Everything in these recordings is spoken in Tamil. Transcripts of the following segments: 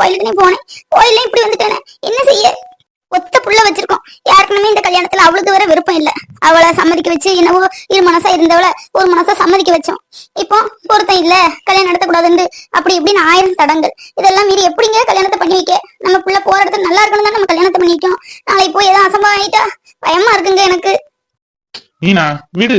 கோயிலுக்குனே போனேன். கோயில இப்படி வந்துட்டேனே என்ன செய்ய? ஒத்த புள்ள வச்சிருக்கோம். யாருக்குமே இந்த கல்யாணத்துல அவளுக்கு வர விருப்பம் இல்ல. அவளை சம்மதிக்க வச்சு என்னவோ இரு மனசா இருந்தவளை ஒரு மனசா சம்மதிக்க வச்சோம். இப்போ பொருத்தம் இல்ல. கல்யாணம் நடத்தக்கூடாதுன்னு அப்படி இப்படின்னு ஆயிரம் தடங்கள். இதெல்லாம் மீறி எப்படிங்க கல்யாணத்தை பண்ணி வைக்க? நம்ம புள்ள போற இடத்துல நல்லா இருக்கணும் தான் நம்ம கல்யாணத்தை பண்ணிட்டோம் நாளைக்கு போய் ஏதாவது அசம்பவம் ஆயிட்டா பயமா இருக்குங்க எனக்கு. நீனா வீடு.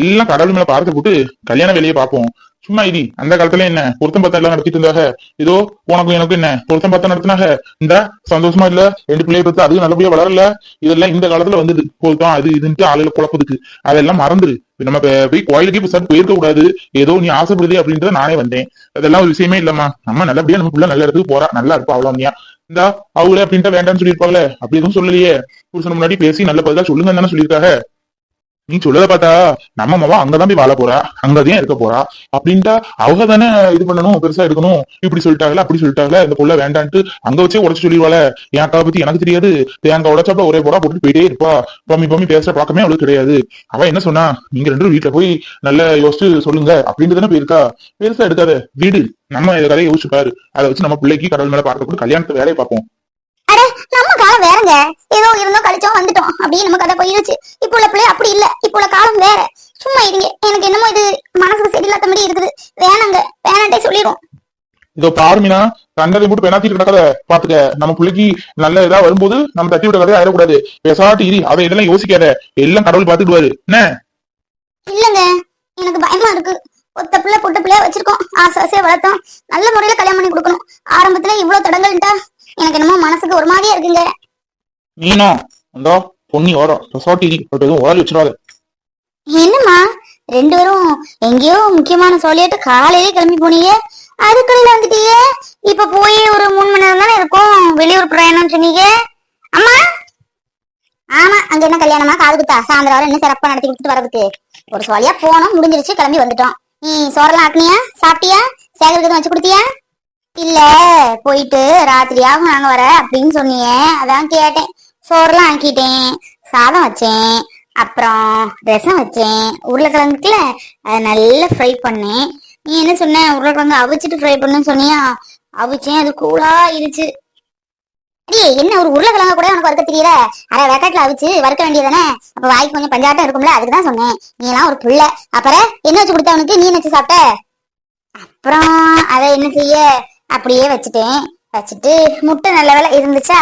எல்லாம் கடவுள் மேல பார்த்து போட்டு கல்யாண வேலையை பார்ப்போம். சும்மா இடி. அந்த காலத்துல என்ன? பொருத்தம் பார்த்தா எல்லாம் நடத்திட்டு இருந்தாங்க. ஏதோ உனக்கும் எனக்கு என்ன? பொருத்தம் பார்த்தா நடத்தினாங்க. இந்த சந்தோஷமா இல்ல. ரெண்டு பிள்ளைய பார்த்து அது நல்லபடியா வளரல. இதெல்லாம் இந்த காலத்துல வந்தது. பொருத்தம் அது இதுன்ட்டு ஆளுல குழப்பதுக்கு. அதெல்லாம் மறந்துரு. நம்ம போய் கோயிலுக்கு இப்ப சார் போயிருக்க கூடாது. ஏதோ நீ ஆசைப்படுதே அப்படின்றத நானே வந்தேன். அதெல்லாம் ஒரு விஷயமே இல்லம்மா. நம்ம நல்லபடியா நம்ம புள்ள நல்ல இடத்துக்கு போறா. நல்லா இருப்பா அவ்வளவு நீயா இந்த அவங்களே அப்படின்ட்டு வேண்டாம்னு சொல்லியிருப்பாங்களே அப்படி எதுவும் சொல்லலையே. புருஷன் முன்னாடி பேசி நல்ல பதிலா சொல்லுங்க தானே சொல்லியிருக்காங்க. நீ சொல்லத பார்த்தா நம்ம மவா அங்கதான் போய் வாழ போறா அங்கதான் இருக்க போறா அப்படின்ட்டா அவங்க தானே இது பண்ணணும் பெருசா இருக்கணும் இப்படி சொல்லிட்டாங்களா அப்படி சொல்லிட்டாங்களா இந்த புள்ள வேண்டான்ட்டு அங்க வச்சே உடச்சு சொல்லிடுவாள. என் அக்காவை பத்தி எனக்கு தெரியாது. அங்க உடைச்சாப்ப ஒரே போடா போட்டு போயிட்டே இருப்பா. பம்மி பம்மி பேசுற பழக்கமே அவளுக்கு கிடையாது. அவ என்ன சொன்னா நீங்க ரெண்டு வீட்டுல போய் நல்லா யோசிச்சு சொல்லுங்க அப்படின்ட்டு தானே போயிருக்கா. பெருசா எடுக்காத வீடு. நம்ம இதை கதையை யோசிச்சு பாரு. அதை வச்சு நம்ம பிள்ளைக்கு கடவுள் மேல பார்க்க கூட கல்யாணத்தை வேலையை பார்ப்போம். காலம் வேறங்க. ஏதோ இருந்தோம் கழிச்சோம் வந்துட்டோம். அப்படியே நம்ம கதை போயிருச்சு இப்போ உள்ள பிள்ளை அப்படி இல்ல. இப்போ உள்ள காலம் வேற. சும்மா இருங்க. எனக்கு என்னமோ இது மனசுக்கு சரியில்லாத மாதிரி இருக்குது. வேணாங்க. வேணாண்டே சொல்லிடுவோம். இதோ பாருமினா கண்டதை போட்டு பெணாத்திட்டு கிடக்காத பாத்துக்க. நம்ம பிள்ளைக்கு நல்ல இதா வரும்போது நம்ம தட்டி விட கதையா ஆயிடக்கூடாது. பேசாட்டு இரி. அவ இதெல்லாம் யோசிக்காத. எல்லாம் கடவுள் பாத்துக்குவாரு என்ன? இல்லங்க. எனக்கு பயமா இருக்கு. ஒத்த பிள்ளை பொட்ட பிள்ளையா வச்சிருக்கோம். ஆசை ஆசையா வளர்த்தோம். நல்ல முறையில கல்யாணம் பண்ணி கொடுக்கணும். ஆரம்பத்துல இவ்வளவு தடங்கள்ட்டா எனக்கு என்னமோ மனசுக்கு ஒரு மாதிரியா இருக்குங்க. நீனும் அந்த பொன்னி ஓரம் ரெசார்ட் இரி. பட் எதுவும் ஓரல் வச்சிடாத. என்னம்மா? ரெண்டு பேரும் எங்கேயோ முக்கியமான சொல்லிட்டு காலையிலே கிளம்பி போனீங்க. அதுக்குள்ள வந்துட்டீங்க. இப்ப போய் ஒரு மூணு மணி நேரம் தானே இருக்கும். வெளியூர் பிரயாணம் சொன்னீங்க. அம்மா? ஆமா அங்க என்ன கல்யாணமா? காது குத்தா. சாயந்தரம் வரை என்ன சிறப்பா நடத்தி கொடுத்துட்டு வரதுக்கு ஒரு சோழியா போனோம் முடிஞ்சிருச்சு கிளம்பி வந்துட்டோம். நீ சோறெல்லாம் ஆக்குனியா? சாப்பிட்டியா? சேகருக்கு வச்சு கொடுத்தியா? இல்ல போயிட்டு ராத்திரியாகும் நாங்க வர அப்படின்னு சொன்னீங்க அதான் கேட்டேன். சோறுலாம் ஆக்கிட்டேன். சாதம் வச்சேன். அப்புறம் ரசம் வச்சேன். உருளைக்கிழங்கு இருக்குல்ல அதை நல்லா ஃப்ரை பண்ணேன். நீ என்ன சொன்ன? உருளைக்கிழங்கு அவிச்சிட்டு ஃப்ரை பண்ணுன்னு சொன்னியா? அவிச்சேன். அது கூலா இருச்சு. அடியே என்ன ஒரு உருளைக்கிழங்க கூட உனக்கு வறுக்க தெரியல? அரை வேக்காட்டில் அவிச்சு வறுக்க வேண்டியதானே அப்ப வாய்க்கு கொஞ்சம் பஞ்சாட்டம் இருக்கும்ல அதுக்கு தான் சொன்னேன். நீ எல்லாம் ஒரு புள்ள. அப்புறம் என்ன வச்சு கொடுத்த அவனுக்கு? நீ என்ன வச்சு சாப்பிட்ட? அப்புறம் அதை என்ன செய்ய? அப்படியே வச்சுட்டேன். வச்சுட்டு முட்டை நல்ல வேலை இருந்துச்சா?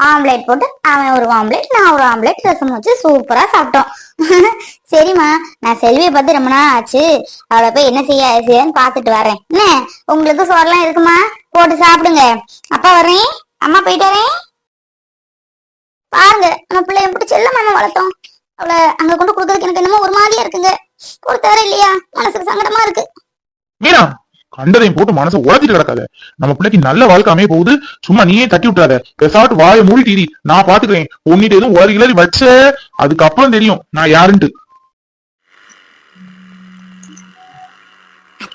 ஆம்லேட் போட்டு அவன் ஒரு ஆம்லேட் நான் ஒரு ஆம்லேட் ரசம் வச்சு சூப்பரா சாப்பிட்டோம். சரிம்மா நான் செல்வியை பார்த்து ரொம்ப நாள் ஆச்சு. அவளை போய் என்ன செய்ய செய்யன்னு பார்த்துட்டு வரேன். என்ன? உங்களுக்கு சோறெல்லாம் இருக்குமா? போட்டு சாப்பிடுங்க. அப்பா வரேன் அம்மா போயிட்டு வரேன். பாருங்க நம்ம பிள்ளைய பிடிச்ச எல்லாம் மண்ணை வளர்த்தோம். அவளை அங்க கொண்டு கொடுக்கறதுக்கு எனக்கு என்னமோ ஒரு மாதிரியா இருக்குங்க. கொடுத்தாரு இல்லையா? மனசுக்கு சங்கடமா இருக்கு. மீனா கண்டதையும் போட்டு மனசை உழைச்சிட்டு கிடக்காத. நம்ம பிள்ளைக்கு நல்ல வாழ்க்கை அமைய போகுது. சும்மா நீயே தட்டி விட்டுறாத. பெசாட்டு வாயை மூடி இரி நான் பாத்துக்கிறேன். பொண்ணிட்டு எதுவும் ஒரு கிளறி வச்ச அதுக்கப்புறம் தெரியும் நான் யாருன்ட்டு.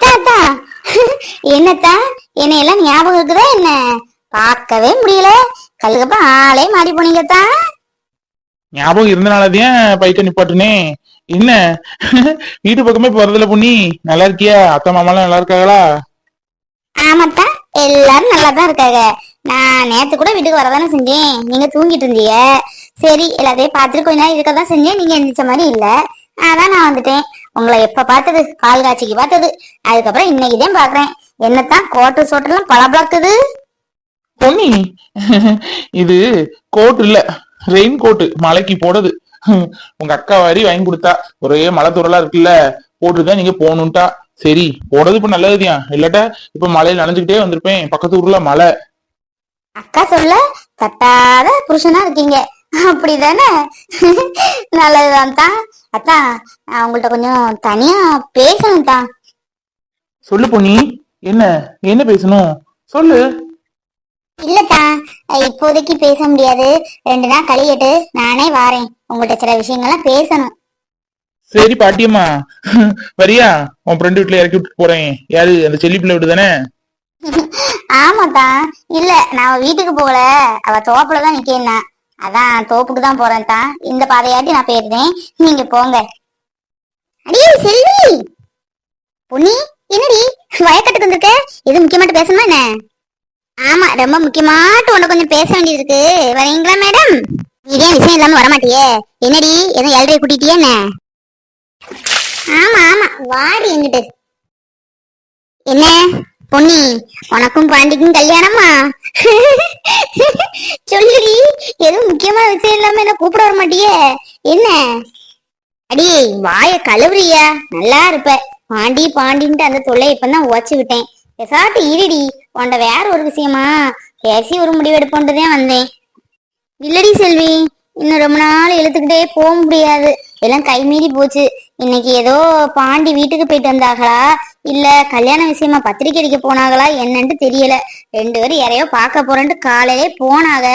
அத்தா என்னத்தா? என்னை எல்லாம் ஞாபகம் இருக்குதா என்ன? பார்க்கவே முடியல. கல்லுக்கப்புறம் ஆளே மாறி போனீங்கத்தான் ஞாபகம் இருந்தனாலதான் பைக்க நிப்பாட்டுனே. என்ன? வீட்டு பக்கமே போறதுல பொண்ணி நல்லா இருக்கியா? அத்தை மாமாலாம் நல்லா இருக்காங்களா? ஆமாத்தா எல்லாரும் நல்லா தான் இருக்காங்க. நான் நேத்து கூட வீட்டுக்கு வரதானே செஞ்சேன். நீங்க தூங்கிட்டு இருந்தீங்க. சரி எல்லாத்தையும் பார்த்துட்டு கொஞ்ச நேரம் இருக்க தான் செஞ்சேன். நீங்க எந்திரிச்ச மாதிரி இல்ல. அதான் நான் வந்துட்டேன். உங்களை எப்ப பார்த்தது? கால் காட்சிக்கு பார்த்தது. அதுக்கப்புறம் இன்னைக்கு தான் பாக்குறேன் என்னத்தான் கோட்டு சோட்டெல்லாம் பளபளக்குது. பொன்னி இது கோட் இல்ல. ரெயின் கோட்டு மலைக்கு போடுது. உங்க அக்கா வாரி வாங்கி கொடுத்தா. ஒரே மலை தூரலா இருக்குல்ல போட்டுதான் நீங்க போகணும்ட்டா. சரி போடுறது இப்ப நல்லதுதான் இல்லாட்டா இப்ப மலையில நனைஞ்சுக்கிட்டே வந்திருப்பேன். பக்கத்து ஊர்ல மலை. அக்கா சொல்ல தட்டாத புருஷனா இருக்கீங்க. அப்படிதானே? நல்லதுதான் தான் அத்தா நான் உங்கள்ட்ட கொஞ்சம் தனியா பேசணும் தான் சொல்லு பொன்னி. என்ன என்ன பேசணும்? சொல்லு. இல்லத்தா இப்போதைக்கு பேச முடியாது. ரெண்டு நாள் கழியட்டு நானே வாரேன். உங்கள்ட்ட சில விஷயங்கள்லாம் பேசணும். சரி பாட்டியம்மா. வரியா? உன் ஃப்ரெண்டு வீட்டுல இறக்கி விட்டு போறேன். யாரு? அந்த செல்லி பிள்ளை வீடு தானே ஆமாத்தா. இல்ல நான் வீட்டுக்கு போகல. அவ தோப்புல தான் நிக்கேன்னா. அதான் தோப்புக்கு தான் போறேன் தான் இந்த பாதையாட்டி நான் போயிருந்தேன். நீங்க போங்க. அடியே செல்வி பொன்னி என்னடி? வயக்கட்டுக்கு வந்திருக்க? எது முக்கியமாட்டு பேசணுமா என்ன? ஆமா ரொம்ப முக்கியமாட்டு உன்னை கொஞ்சம் பேச வேண்டியது இருக்கு வரீங்களா மேடம்? இதே விஷயம் இல்லாம வரமாட்டியே. என்னடி ஏதோ ஏழரை கூட்டிட்டியே என்ன? ஆமா ஆமா வாடி என்கிட்ட. என்ன பொன்னி உனக்கும் பாண்டிக்கும் கல்யாணமா? சொல்லுடி எதுவும் முக்கியமான விஷயம் இல்லாம என்ன கூப்பிட வர மாட்டியே என்ன? அடி வாய கழுவுறியா? நல்லா இருப்ப. பாண்டி பாண்டின்ட்டு அந்த தொல்லை இப்பதான் உச்சு விட்டேன். எசாட்டு இருடி. உன்ட வேற ஒரு விஷயமா? பேசி ஒரு முடிவு எடுப்போன்ட்டுதான் வந்தேன். இல்லடி செல்வி இன்னும் ரொம்ப நாள் இழுத்துக்கிட்டே போக முடியாது. எல்லாம் கை மீறி போச்சு. இன்னைக்கு ஏதோ பாண்டி வீட்டுக்கு போயிட்டு வந்தாங்களா இல்ல கல்யாண விஷயமா பத்திரிக்கை அடிக்க போனாங்களா என்னன்ட்டு தெரியல. ரெண்டு பேரும் யாரையோ பார்க்க போறேன்ட்டு காலையிலே போனாங்க.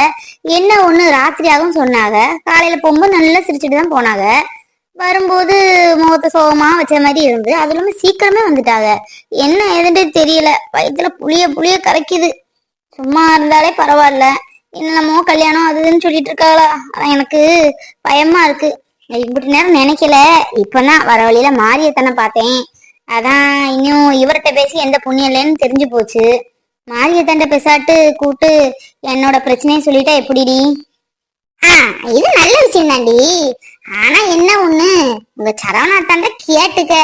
என்ன ஒண்ணு ராத்திரியாகவும் சொன்னாங்க. காலையில போகும்போது நல்லா சிரிச்சுட்டு தான் போனாங்க. வரும்போது முகத்தை சோகமா வச்ச மாதிரி இருந்து அது இல்லாம சீக்கிரமே வந்துட்டாங்க. என்ன ஏதுன்னு தெரியல. வயிற்றுல புளிய புளிய கரைக்குது. சும்மா இருந்தாலே பரவாயில்ல. என்னென்னமோ கல்யாணம் அது இதுன்னு சொல்லிட்டு இருக்காளா. அதான் எனக்கு பயமா இருக்கு. இப்படி நேரம் நினைக்கல. இப்பதான் வர வழியில மாரியத்தனை பார்த்தேன். அதான் இன்னும் இவர்கிட்ட பேசி எந்த புண்ணியம் இல்லைன்னு தெரிஞ்சு போச்சு. மாரியத்தண்ட பேசாட்டு கூப்பிட்டு என்னோட பிரச்சனையை சொல்லிட்டா எப்படிடி? இது நல்ல விஷயம் தாண்டி ஆனா என்ன ஒண்ணு? உங்க சரவணாத்தாண்ட கேட்டுக்க.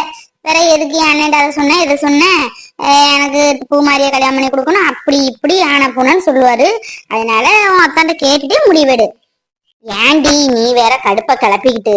வேற எதுக்கு அண்ணன் அதை சொன்ன இதை சொன்ன? எனக்கு பூமாரியை கல்யாணம் பண்ணி கொடுக்கணும் அப்படி இப்படி ஆன போனன்னு சொல்லுவாரு. அதனால உன் அத்தாண்ட கேட்டுட்டே முடிவெடு. ஏன்டி நீ வேற கடுப்ப கிளப்பிக்கிட்டு.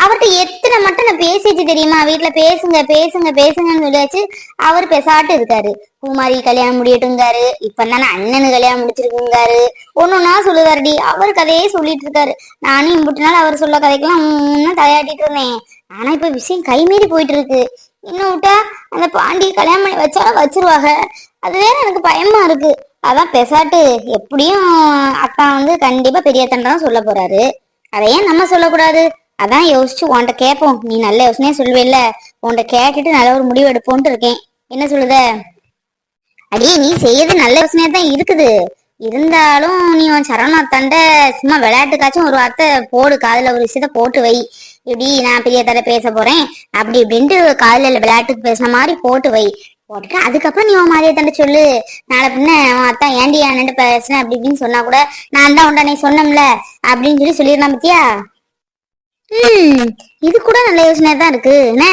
அவர்கிட்ட எத்தனை மட்டும் நான் பேசிச்சு தெரியுமா? வீட்டுல பேசுங்க பேசுங்க பேசுங்கன்னு சொல்லியாச்சு. அவர் பெசாட்டு இருக்காரு. குமாரி கல்யாணம் முடியட்டுங்காரு இப்ப தானே அண்ணனு கல்யாணம் முடிச்சிருக்குங்காரு ஒன்னொன்னா சொல்லுவாருடி அவர் கதையே சொல்லிட்டு இருக்காரு நானும் இம்புட்டு நாள் அவர் சொல்ல கதைக்கெல்லாம் இன்னும் தலையாட்டிட்டு இருந்தேன். ஆனா இப்ப விஷயம் கைமீறி போயிட்டு இருக்கு இன்னும் விட்டா அந்த பாண்டி கல்யாணம் பண்ணி வச்சாலும் வச்சிருவாங்க. அது வேற எனக்கு பயமா இருக்கு. அதான் பெசாட்டு எப்படியும் அக்கா வந்து கண்டிப்பா பெரிய தான் சொல்ல போறாரு. அதை ஏன் நம்ம சொல்லக்கூடாது? அதான் யோசிச்சு உன்கிட்ட கேட்போம். நீ நல்ல யோசனையே சொல்லுவேல உன்கிட்ட கேட்டுட்டு நல்ல ஒரு முடிவு எடுப்போன்ட்டு இருக்கேன். என்ன சொல்லுத? அடியே நீ செய்யறது நல்ல யோசனையா தான் இருக்குது. இருந்தாலும் நீ உன் சரவணாத்தாண்ட சும்மா விளையாட்டுக்காச்சும் ஒரு வார்த்தை போடு. காதுல ஒரு விஷயத்த போட்டு வை. இப்படி நான் பெரிய தடவை பேச போறேன்? அப்படி இப்படின்ட்டு காதுல விளையாட்டுக்கு பேசின மாதிரி போட்டு வை. போட்டுட்டு அதுக்கப்புறம் நீ உன் மாதிரியே தண்டை சொல்லு. நாளை பின்ன உன் அத்தான் ஏண்டி அண்ணன்ட்டு பேசுனேன் அப்படி இப்படின்னு சொன்னா கூட நான் தான் உண்டா நீ சொன்னோம்ல அப்படின்னு சொல்லி சொல்லிடலாம் பத்தியா? ம் இது கூட நல்ல யோசனை தான் இருக்கு. என்ன?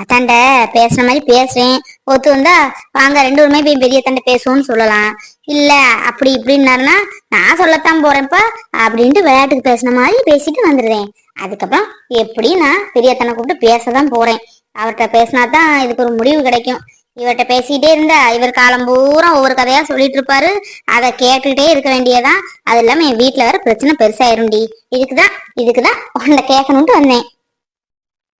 அத்தாண்ட பேசுன மாதிரி பேசுறேன். ஒத்து வந்தா வாங்க ரெண்டு பேருமே போய் பெரிய தண்டை பேசுவோம்னு சொல்லலாம். இல்ல அப்படி இப்படின்னாருன்னா நான் சொல்லத்தான் போறேன்ப்பா அப்படின்ட்டு விளையாட்டுக்கு பேசுன மாதிரி பேசிட்டு வந்துடுறேன் அதுக்கப்புறம் எப்படி நான் பெரிய தன்னை கூப்பிட்டு பேசதான் போறேன். அவர்கிட்ட பேசினா தான் இதுக்கு ஒரு முடிவு கிடைக்கும். இவர்கிட்ட பேசிட்டே இருந்தா இவர் காலம் பூரா ஒவ்வொரு கதையா சொல்லிட்டு இருப்பாரு அதை கேட்டுக்கிட்டே இருக்க வேண்டியதான் அது இல்லாம என் வீட்டுல வேற பிரச்சனை பெருசாயிரும்டி. இதுக்குதான் இதுக்குதான் உன்னை கேட்கணும்ட்டு வந்தேன்.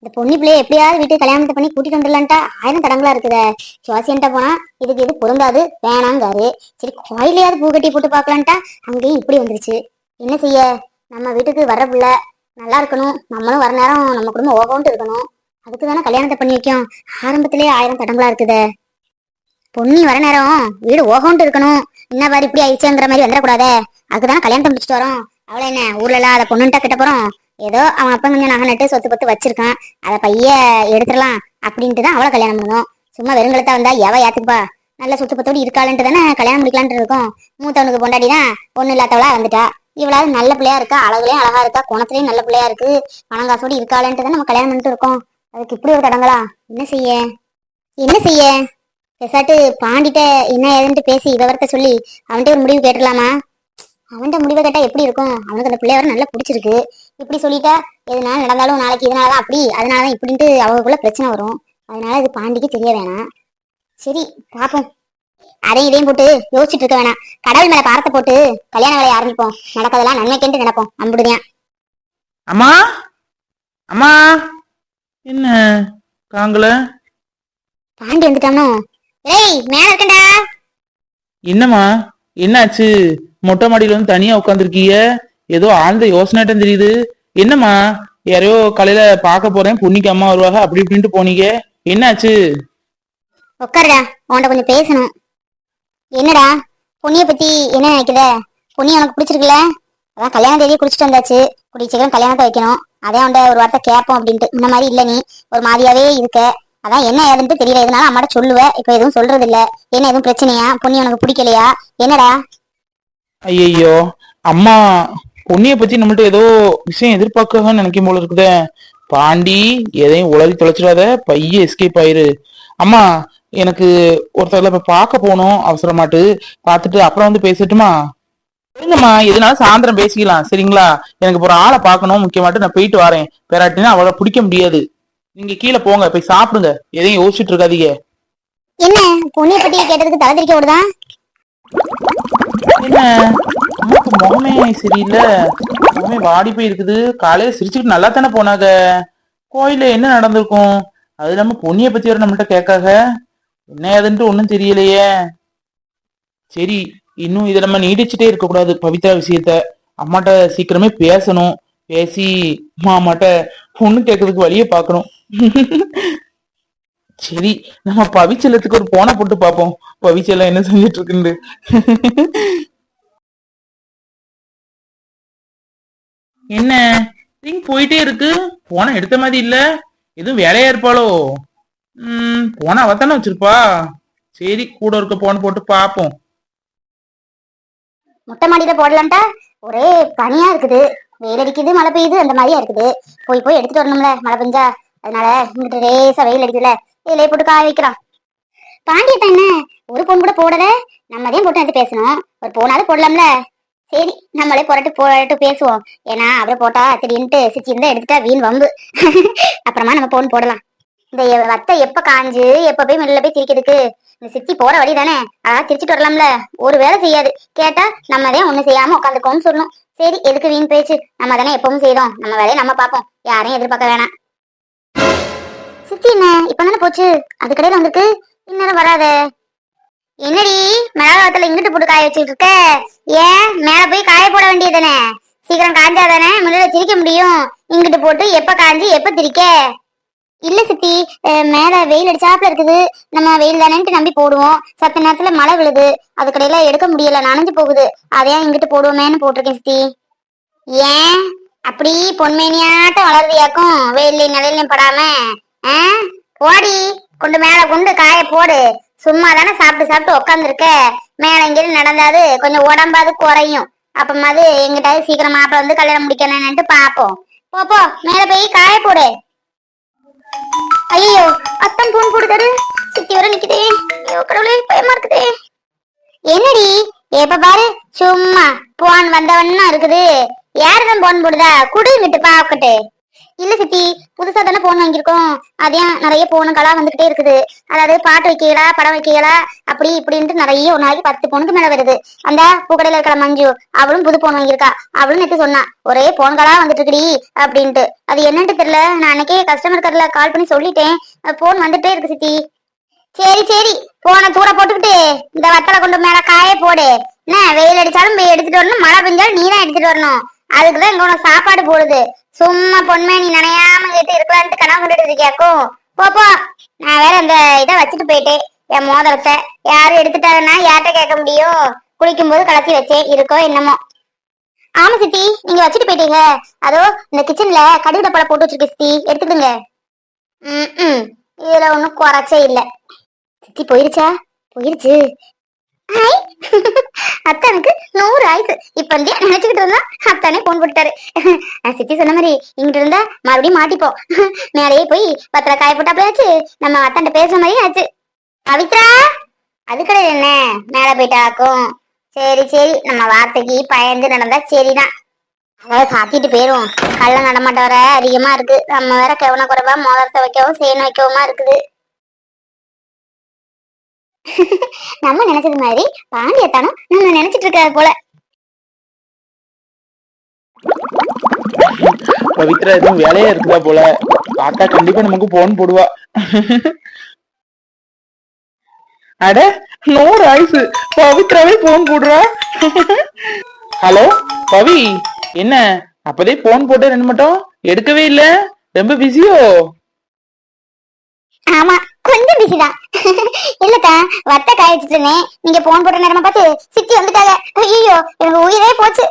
இந்த பொண்ணு பிள்ளைய எப்படியாவது வீட்டு கல்யாணத்தை பண்ணி கூட்டிட்டு வந்துடலான்ட்டா. ஆயிரம் தடங்களா இருக்குத. ஜோசியன்ட்ட போனா இதுக்கு இது பொருந்தாது. வேணாங்காரு சரி கோயிலையாவது பூ கட்டி போட்டு பார்க்கலான்ட்டா அங்கேயும் இப்படி வந்துருச்சு. என்ன செய்ய? நம்ம வீட்டுக்கு வர்ற பிள்ளை நல்லா இருக்கணும். நம்மளும் வர நேரம் நம்ம குடும்பம் ஓகோன்ட்டு இருக்கணும். அதுக்கு தானே கல்யாணத்தை பண்ணி வைக்கும். ஆரம்பத்திலே ஆயிரம் தடங்களா இருக்குது. பொண்ணி வர நேரம் வீடு ஓகோன்ட்டு இருக்கணும். என்ன பாரு இப்படி ஆயிடுச்சுங்கிற மாதிரி வந்துடக்கூடாதே. அதுக்கு தானே கல்யாணத்தை முடிச்சுட்டு வரோம். அவளை என்ன ஊர்ல எல்லாம் அதை பொண்ணுன்ட்டா கிட்ட போறோம்? ஏதோ அவன் அப்பா கொஞ்சம் நகை நட்டு சொத்து பத்து வச்சிருக்கான். அதை பைய எடுத்துடலாம் அப்படின்ட்டு தான் அவளை கல்யாணம் பண்ணணும் சும்மா வெறுங்கலத்தா வந்தா எவ ஏத்துக்குப்பா? நல்ல சொத்து பத்தோடு இருக்காளுன்ட்டு தானே கல்யாணம் முடிக்கலான்ட்டு இருக்கோம். மூத்தவனுக்கு பொண்டாடி தான் பொண்ணு இல்லாதவளா வந்துட்டா. இவளாவது நல்ல பிள்ளையா இருக்கா? அழகுலயும் அழகா இருக்கா? குணத்துலயும் நல்ல பிள்ளையா இருக்கு. பணங்காசோடு இருக்காளுன்ட்டு தான் நம்ம கல்யாணம் பண்ணிட்டு இருக்கோம். அதுக்கு இப்படி ஒரு தடங்களா என்ன செய்ய? என்ன செய்ய? பெசாட்டு பாண்டிட்ட என்ன ஏதுன்ட்டு பேசி விவரத்தை சொல்லி அவன்கிட்ட ஒரு முடிவு கேட்டுடலாமா? அவன்கிட்ட முடிவை கேட்டா எப்படி இருக்கும்? அவனுக்கு அந்த பிள்ளைய வர நல்லா பிடிச்சிருக்கு. இப்படி சொல்லிட்டா எதுனால நடந்தாலும் நாளைக்கு இதனாலதான் அப்படி அதனாலதான் இப்படின்ட்டு அவங்களுக்குள்ள பிரச்சனை வரும். அதனால இது பாண்டிக்கு தெரிய வேணாம். சரி பார்ப்போம் அதையும் இதையும் போட்டு யோசிச்சுட்டு இருக்க வேணாம். கடவுள் மேல பாரத்தை போட்டு கல்யாண வேலையை ஆரம்பிப்போம். நடக்கதெல்லாம் நன்மைக்கேண்டு நினைப்போம். அம்புடுதான் அம்மா? அம்மா? என்ன காங்கல? பாண்டி வந்துட்டானோ? ஏய் மேல இருக்கண்டா என்னம்மா என்னாச்சு? மொட்டை மாடியில வந்து தனியா உட்காந்துருக்கீங்க ஏதோ ஆழ்ந்த யோசனைட்டம் தெரியுது. என்னம்மா யாரையோ காலையில பார்க்க போறேன். பொன்னிக்கு அம்மா வருவாங்க. அப்படி இப்படின்ட்டு போனீங்க. என்னாச்சு? உட்காருடா. உன்கிட்ட கொஞ்சம் பேசணும். என்னடா? பொன்னிய பத்தி என்ன நினைக்கிற? பொன்னி உனக்கு பிடிச்சிருக்குல்ல? அதான் கல்யாண தேதியை குடிச்சிட்டு வந்தாச்சு. குடி சீக்கிரம் கல்யாணத்தை வைக்கணும். அதே அவன்கிட்ட ஒரு வார்த்தை கேட்போம் அப்படின்ட்டு. இந்த மாதிரி இல்ல நீ ஒரு மாதிரியாவே இருக்க. அதான் என்ன ஏதுன்ட்டு தெரியல. இதனால அம்மாட்ட சொல்லுவேன் இப்ப எதுவும் சொல்றது இல்ல என்ன எதுவும் பிரச்சனையா? பொண்ணு உனக்கு பிடிக்கலையா? என்னடா? ஐயோ அம்மா பொண்ணிய பத்தி நம்மள்ட்ட ஏதோ விஷயம் எதிர்பார்க்க நினைக்கும் போல இருக்குதே. பாண்டி எதையும் உளறி தொலைச்சிடாத. பைய எஸ்கேப் ஆயிரு. அம்மா எனக்கு ஒருத்தர்ல இப்ப பார்க்க போகணும். அவசரமாட்டு. பார்த்துட்டு அப்புறம் வந்து பேசட்டுமா? சரிங்கம்மா எதுனாலும் சாயந்தரம் பேசிக்கலாம் சரிங்களா? எனக்கு ஒரு ஆளை பார்க்கணும் முக்கியமாட்டு நான் போயிட்டு வரேன். பேராட்டினா அவளை பிடிக்க முடியாது. நீங்க கீழே போங்க போய் சாப்பிடுங்க. எதையும் யோசிச்சுட்டு இருக்காதீங்க. என்ன பொண்ணிய பத்தி கேட்டதுக்கு தலை திரிக்க விடுதா என்ன? அம்மாக்கு முகமே சரியில்லை. முகமே வாடி போய் இருக்குது காலையில சிரிச்சுக்கிட்டு நல்லா தானே போனாங்க. கோயில்ல என்ன நடந்திருக்கும்? அது இல்லாம பொன்னிய பத்தி வர நம்மள்ட்ட கேட்காக. என்ன ஏதுன்ட்டு ஒண்ணும் தெரியலையே. சரி இன்னும் இதை நம்ம நீடிச்சுட்டே இருக்கக்கூடாது. பவித்ரா விஷயத்த அம்மாட்ட சீக்கிரமே பேசணும். பேசி மாமாட்ட பொண்ணு கேட்கறதுக்கு வழியை பார்க்கணும். சரி நம்ம பவிச்சலத்துக்கு ஒரு போனை போட்டு பார்ப்போம். பவிச்சலம் என்ன செஞ்சிட்டு இருக்குன்னு. என்ன? திங் போயிட்டே இருக்கு. போன எடுத்த மாதிரி இல்ல. எதுவும் வேலையா இருப்பாளோ? உம் போன அவத்தானே வச்சிருப்பா. சரி கூட இருக்க போன் போட்டு பாப்போம் முட்டை மாடியில போடலான்ட்டா ஒரே பனியா இருக்குது. வெயில் அடிக்குது மழை பெய்யுது அந்த மாதிரியா இருக்குது. போய் போய் எடுத்துட்டு வரணும்ல மழை பெஞ்சா. அதனால இங்கிட்ட லேசா வெயில் அடிக்குதுல. இதுலயே போட்டு காய வைக்கிறான் பாண்டியத்தை என்ன? ஒரு பொண்ணு கூட போடல. நம்ம தான் போட்டு வந்து பேசணும். ஒரு போனாலும் போடலாம்ல. சரி நம்மளே புரட்டு போட்டு பேசுவோம். ஏன்னா அவரை போட்டா திடீர்னுட்டு சிச்சி இருந்தா எடுத்துட்டா வீண் வம்பு. அப்புறமா நம்ம போன் போடலாம். இந்த எ- வத்தை எப்ப காஞ்சு எப்ப போய் மில்ல போய் திரிக்கிறதுக்கு? இந்த சித்தி போற வழி தானே? அதான் திரிச்சிட்டு வரலாம்ல. ஒரு வேலை செய்யாது. கேட்டா நம்ம தான் ஒண்ணு செய்யாம உட்காந்துக்கோன்னு சொல்லணும் சரி எதுக்கு வீண் பேச்சு? நம்ம தானே எப்பவும் செய்தோம். நம்ம வேலையை நம்ம பார்ப்போம். யாரையும் எதிர்பார்க்க வேணாம். சித்தி என்ன? இப்பதானே போச்சு? அது கடையில வந்துருக்கு. இந்நேரம் வராதே. என்னடி? மிளகாத்துல இங்கிட்டு போட்டு காய வச்சுட்டு இருக்க? ஏன்? மேல போய் காய போட வேண்டியதுதானே சீக்கிரம் காஞ்சாதானே முன்னாடி திரிக்க முடியும். இங்கிட்டு போட்டு எப்ப காஞ்சி எப்ப திரிக்க? இல்ல சித்தி மேல வெயில் அடிச்சாப்புல இருக்குது. நம்ம வெயில் தானேன்ட்டு நம்பி போடுவோம். சத்த நேரத்துல மழை விழுது. அதுக்கடையில எடுக்க முடியல நனைஞ்சு போகுது. அதையா இங்கிட்டு போடுவோமேன்னு போட்டிருக்கேன் சித்தி. ஏன்? அப்படி பொன்மேனியாட்டம் வளருதியாக்கும் வெயிலையும் நிலையிலையும் படாம. ஆ? போடி. கொண்டு மேல கொண்டு காய போடு. சும்மா தானே சாப்பிட்டு சாப்பிட்டு உட்காந்துருக்க மேல எங்கேயும் நடந்தாது கொஞ்சம் உடம்பாது குறையும். அப்பமாவது எங்கிட்டாவது சீக்கிரம் மாப்பிள்ள வந்து கல்யாணம் முடிக்கணும்னுட்டு பாப்போம். போ. மேல போய் காய போடு. ஐயோ அத்தன் போன் போடுதாரு. சித்தி வர நிக்குதே. ஐயோ கடவுளே பயமா இருக்குதே. என்னடி? எப்ப பாரு சும்மா போன் வந்தவன்னா இருக்குது. யாருதான் போன் போடுதா? குடுங்கிட்டு பாக்கட்டு இல்ல சித்தி புதுசா தானே போன் வாங்கியிருக்கோம். அதையும் நிறைய போனுங்களா வந்துகிட்டே இருக்குது. அதாவது பாட்டு வைக்கலா படம் வைக்கலா அப்படி இப்படின்ட்டு நிறைய ஒரு நாளைக்கு பத்து போனுக்கு மேல வருது. அந்த பூக்கடையில இருக்கிற மஞ்சு அவளும் புது போன் வாங்கியிருக்கா. அவளும் நேற்று சொன்னா ஒரே போன்களா வந்துட்டு இருக்குடி அப்படின்ட்டு. அது என்னன்ட்டு தெரியல. நான் அன்னைக்கே கஸ்டமர் கேர்ல கால் பண்ணி சொல்லிட்டேன். போன் வந்துட்டே இருக்கு சித்தி. சரி சரி போன தூர போட்டுக்கிட்டு இந்த வத்தலை கொண்டு மேல காய போடு. என்ன வெயில் அடிச்சாலும் போய் எடுத்துட்டு வரணும் மழை பெஞ்சாலும் நீ தான் எடுத்துட்டு வரணும். அதுக்குதான் இங்க உனக்கு சாப்பாடு போடுது. சும்மா பொண்மை நீ நினையாம கேட்டு இருக்கலான்ட்டு கனவு கொண்டுட்டு இருக்கியாக்கும் போ போ நான் வேற இந்த இதை வச்சுட்டு போயிட்டேன். என் மோதிரத்தை. யாரும் எடுத்துட்டாங்கன்னா யார்கிட்ட கேட்க முடியும் குளிக்கும் போது கலத்தி வச்சேன் இருக்கோ என்னமோ. ஆமா சித்தி நீங்க வச்சுட்டு போயிட்டீங்க. அதோ இந்த கிச்சன்ல கடுகு டப்பால போட்டு வச்சிருக்க சித்தி. எடுத்துடுங்க ம் ம் இதுல ஒன்றும் குறைச்சே இல்லை. சித்தி போயிருச்சா? போயிருச்சு. அத்தானுக்கு நூறு ஆயுசு. இப்ப வந்து நினைச்சுக்கிட்டு இருந்தா அத்தானே போன் போட்டுட்டாரு. சித்தி சொன்ன மாதிரி இங்கிட்டு இருந்தா மறுபடியும் மாட்டிப்போம் மேலேயே போய் பத்திர காய போட்டா போயாச்சு நம்ம அத்தான்ட்ட பேசுற மாதிரி ஆச்சு. பவித்ரா அது கிடையாது என்ன? மேல போயிட்டாக்கும் சரி சரி. நம்ம வார்த்தைக்கு பயந்து நடந்தா சரிதான். அதாவது சாத்திட்டு போயிரும். கள்ள நடமாட்ட வர அதிகமா இருக்கு. நம்ம வேற கவன குறைவா மோதிரத்தை வைக்கவும் சேன் வைக்கவுமா இருக்குது. நம்ம நினைச்சது மாதிரி பாண்டியத்தானும் நம்ம நினைச்சிட்டு இருக்காது போல. பவித்ரா எதுவும் வேலையா இருக்குதா போல? பார்த்தா கண்டிப்பா நமக்கு போன் போடுவா. அட நூறு ஆயுசு பவித்ராவே போன் போடுறா. ஹலோ பவி என்ன? அப்பதே போன் போட்டு ரெண்டு மட்டும் எடுக்கவே இல்ல. ரொம்ப பிஸியோ ஆமா. கொஞ்சம் பிஸிதான் இல்லக்கா வத்த காய வச்சுட்டேனே நீங்க போன் போட்ட நேரமா பார்த்து சித்தி வந்துட்டாங்க. ஐயோ எனக்கு உயிரே போச்சு.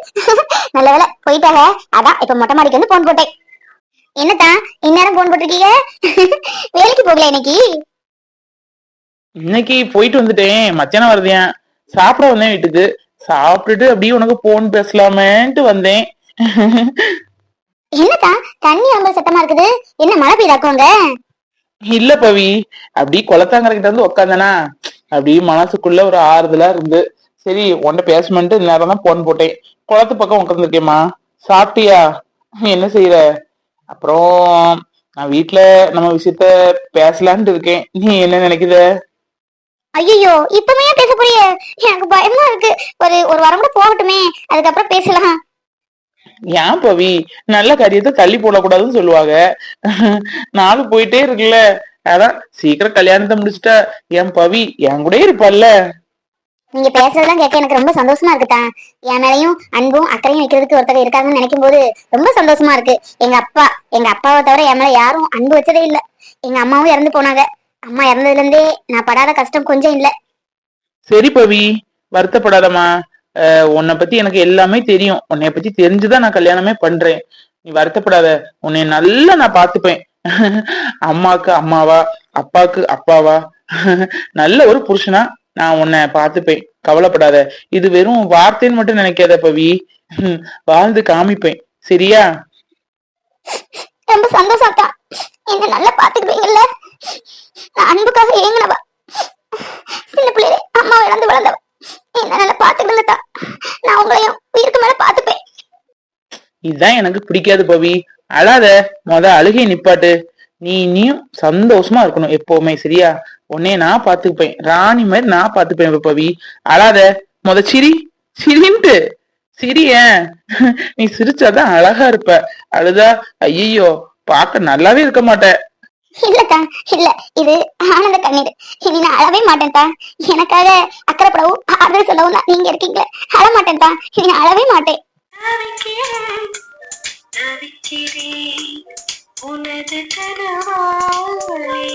நல்ல வேலை போயிட்டாங்க. அதான் இப்ப மொட்டை மாடிக்கு வந்து போன் போட்டேன். என்னத்தா இந்நேரம் போன் போட்டிருக்கீங்க? வேலைக்கு போகல இன்னைக்கு? இன்னைக்கு போயிட்டு வந்துட்டேன். மத்தியானம் வருதேன் சாப்பிட வந்தேன் வீட்டுக்கு. சாப்பிட்டுட்டு அப்படியே உனக்கு போன் பேசலாமேன்ட்டு வந்தேன். என்னத்தா தண்ணி ரொம்ப சத்தமா இருக்குது. என்ன மழை பெய்தாக்குவாங்க இல்ல பவி. அப்படி குளத்தாங்கரைக்கிட்ட வந்து உக்காந்தனா அப்படி மனசுக்குள்ள ஒரு ஆறுதலா இருந்து சரி உன்கிட்ட பேசணுன்ட்டு நேரம் தான் போன் போட்டேன். குளத்து பக்கம் உட்காந்துருக்கேம்மா சாப்பிட்டியா? என்ன செய்யற அப்புறம் நான் வீட்ல நம்ம விஷயத்த பேசலான்ட்டு இருக்கேன். நீ என்ன நினைக்குத ஐயோ இப்பவே பேச போறிய? எனக்கு பயமா இருக்கு. ஒரு ஒரு வாரம் கூட போகட்டுமே. அதுக்கப்புறம் பேசலாம். ஏன் பவி? நல்ல காரியத்தை தள்ளி போடக்கூடாதுன்னு சொல்லுவாங்க. நாலு போயிட்டே இருக்குல்ல. அதான் சீக்கிரம் கல்யாணத்தை முடிச்சிட்டா. என் பவி? என் கூட இருப்பால்ல நீங்க பேசுறதெல்லாம் கேட்க எனக்கு ரொம்ப சந்தோஷமா இருக்குதா? என் மேலயும் அன்பும் அக்கறையும் வைக்கிறதுக்கு ஒருத்தர் இருக்காங்கன்னு நினைக்கும் போது ரொம்ப சந்தோஷமா இருக்கு. எங்க அப்பா எங்க அப்பாவை தவிர என் மேல யாரும் அன்பு வச்சதே இல்ல. எங்க அம்மாவும் இறந்து போனாங்க. அம்மா இறந்ததுல இருந்தே நான் படாத கஷ்டம் கொஞ்சம் இல்ல. சரி பவி வருத்தப்படாதம்மா. உன்னை பத்தி எனக்கு எல்லாமே தெரியும். உன்னைய பத்தி தெரிஞ்சுதான் நான் கல்யாணமே பண்றேன். நீ வருத்தப்படாத. உன்னை நல்லா நான் பாத்துப்பேன் அம்மாக்கு அம்மாவா அப்பாக்கு அப்பாவா? நல்ல ஒரு புருஷனா நான் உன்னை பாத்துப்பேன் கவலைப்படாத. இது வெறும் வார்த்தைன்னு மட்டும் நினைக்காத பவி. வாழ்ந்து காமிப்பேன். சரியா? ரொம்ப சந்தோஷம் என்ன நல்லா பாத்துக்குவீங்கல்ல நான் அன்புக்காக ஏங்கினவா சின்ன பிள்ளையிலே அம்மாவை இழந்து வளர்ந்தவ. என்ன நல்லா பாத்துக்கிடுங்க நான் உங்களையும் உயிருக்கு மேல பாத்துப்பேன் இதுதான் எனக்கு பிடிக்காது பவி அழாத. மொத அழுகை நிப்பாட்டு. நீ இனியும் சந்தோஷமா இருக்கணும் எப்பவுமே சரியா? உன்னைய நான் பாத்துப்பேன் ராணி மாதிரி நான் பாத்துப்பேன் பவி அழாத. மொத சிரி. சிரின்ட்டு. சிரிய நீ சிரிச்சாதான் அழகா இருப்ப. அழுதா ஐயோ பார்க்க நல்லாவே இருக்க மாட்டேன். இல்லக்கா இல்ல. இது ஆனந்த கண்ணீர். இனி நான் அழவே மாட்டேன்டா எனக்காக அக்கறைப்படவும் ஆறுதல் சொல்லவும் தான் நீங்க இருக்கீங்களே அழ மாட்டேன்டா இனி நான் அழவே மாட்டேன். உனது கனவாலே